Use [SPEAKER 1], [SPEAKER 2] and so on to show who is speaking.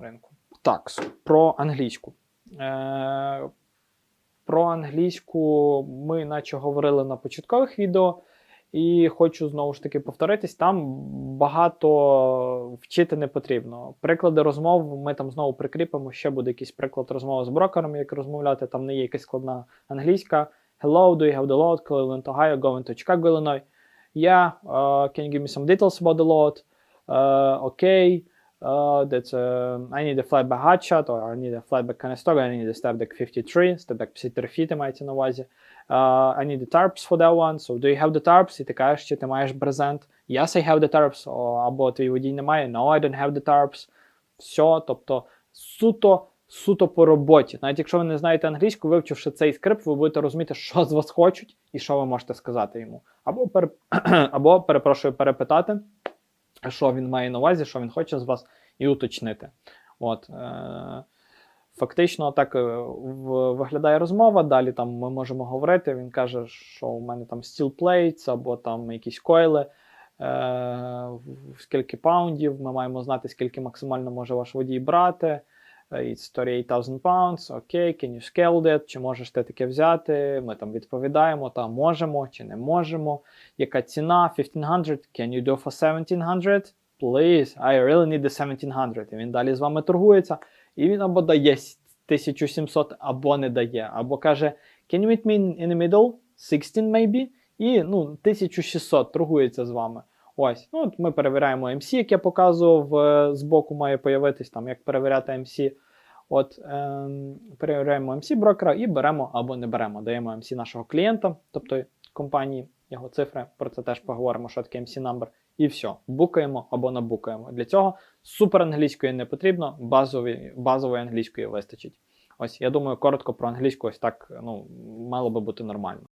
[SPEAKER 1] ринку. Так, про англійську. Е, про англійську ми наче говорили на початкових відео, і хочу знову ж таки повторитись: там багато вчити не потрібно. Приклади розмов ми там знову прикріпимо. Ще буде якийсь приклад розмови з брокером, як розмовляти. Там не є якась складна англійська. Hello, do you have the load? Cleveland, Ohio, going to Chicago, Illinois. Yeah, uh, can you give me some details about the load? Uh, okay. Uh, that's uh, I need a flatback hotshot, or I need a flatback Conestoga, I need a stepback 53, stepback 53 фіти мається на увазі. Uh, I need the tarps for that one, so do you have the tarps? І ти кажеш, чи ти маєш брезент. Yes, I have the tarps, о, або твій водій не має, no, I don't have the tarps. Все, тобто суто, суто по роботі. Навіть якщо ви не знаєте англійську, вивчивши цей скрипт, ви будете розуміти, що з вас хочуть і що ви можете сказати йому. Або, пере... або перепрошую, перепитати, що він має на увазі, що він хоче з вас, і уточнити. От, е... Фактично, так е, виглядає розмова. Далі там ми можемо говорити. Він каже, що у мене там steel plates або там якісь койли. Е, скільки паундів, ми маємо знати, скільки максимально може ваш водій брати. It's 38,000 pounds, окей, can you scale that? Чи можеш ти таке взяти? Ми там відповідаємо, та можемо чи не можемо. Яка ціна? 1500, can you do for 1700? Please, I really need the 1700. І він далі з вами торгується, і він або дає 1700, або не дає, або каже, can you meet me in the middle? 16 maybe? І ну, 1600 торгується з вами. Ось, ну от ми перевіряємо MC, як я показував, е, збоку має появитись там, як перевіряти MC. От, е, перевіряємо MC брокера і беремо або не беремо. Даємо MC нашого клієнта, тобто компанії, його цифри. Про це теж поговоримо, що таке MC number. І все, букаємо або набукаємо. Для цього супер англійської не потрібно, базової, базової англійської вистачить. Ось, я думаю, коротко про англійську ось так ну, мало би бути нормально.